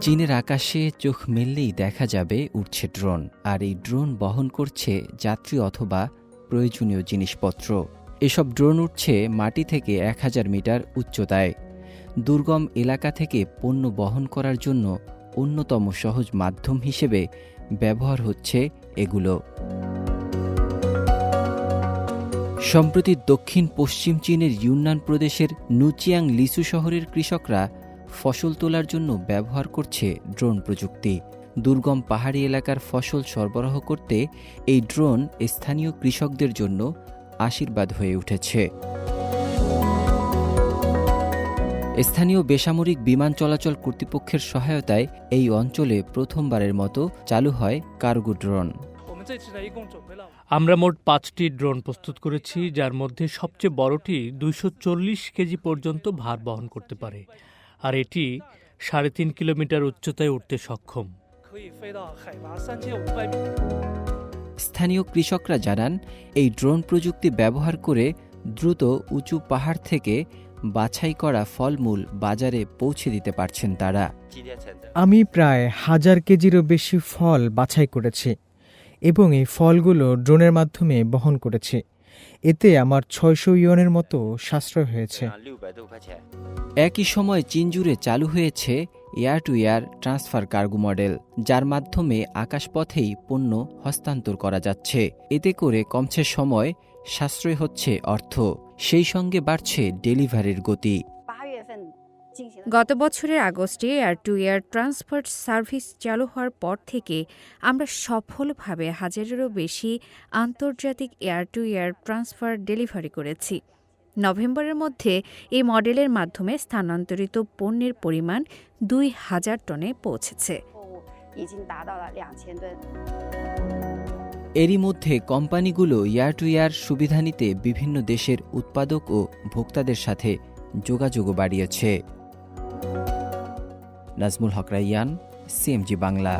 চীনের আকাশে চোখ মেললেই দেখা যাবে উঠছে ড্রোন, আর এই ড্রোন বহন করছে যাত্রী অথবা প্রয়োজনীয় জিনিসপত্র। এসব ড্রোন উঠছে মাটি থেকে এক হাজার মিটার উচ্চতায়। দুর্গম এলাকা থেকে পণ্য বহন করার জন্য অন্যতম সহজ মাধ্যম হিসেবে ব্যবহার হচ্ছে এগুলো। সম্প্রতি দক্ষিণ পশ্চিম চীনের ইউনান প্রদেশের নুচিয়াং লিসু শহরের কৃষকরা ফসল তোলার জন্য ব্যবহার করছে ড্রোন প্রযুক্তি। দুর্গম পাহাড়ি এলাকার ফসল সরবরাহ করতে এই ড্রোন স্থানীয় কৃষকদের জন্য আশীর্বাদ হয়ে উঠেছে। স্থানীয় বেসামরিক বিমান চলাচল কর্তৃপক্ষের সহায়তায় এই অঞ্চলে প্রথমবারের মতো চালু হয় কার্গো ড্রোন। আমরা মোট পাঁচটি ড্রোন প্রস্তুত করেছি যার মধ্যে সবচেয়ে বড়টি দুইশো চল্লিশ কেজি পর্যন্ত ভার বহন করতে পারে। আর এটি সাড়ে তিন কিলোমিটার উচ্চতায় উঠতে সক্ষম। স্থানীয় কৃষকরা জানান এই ড্রোন প্রযুক্তি ব্যবহার করে দ্রুত উঁচু পাহাড় থেকে বাছাই করা ফলমূল বাজারে পৌঁছে দিতে পারছেন তারা। আমি প্রায় হাজার কেজিরও বেশি ফল বাছাই করেছি। এবং এই ফলগুলো ড্রোনের মাধ্যমে বহন করেছি। এতে আমার ছয়শো ইয়নের মতো সাশ্রয় হয়েছে। একই সময় চীন জুড়ে চালু হয়েছে air to air transfer cargo model, যার মাধ্যমে আকাশপথেই পণ্য হস্তান্তর করা যাচ্ছে। এতে করে কমছে সময়, সাশ্রয় হচ্ছে অর্থ, সেই সঙ্গে বাড়ছে ডেলিভারির গতি। গত বছরের আগস্টে air to air transfer service চালু হওয়ার পর থেকে আমরা সফলভাবে হাজারেরও বেশি আন্তর্জাতিক air to air transfer delivery করেছি। নভেম্বরের মধ্যে এই মডেলের মাধ্যমে স্থানান্তরিত পণ্যের পরিমাণ দুই হাজার টনে পৌঁছেছে। এরই মধ্যে কোম্পানিগুলো এয়ার টু এয়ার সুবিধা নিতে বিভিন্ন দেশের উৎপাদক ও ভোক্তাদের সাথে যোগাযোগ বাড়িয়েছে। নাজমুল হক রাইয়ান সিএমজি বাংলা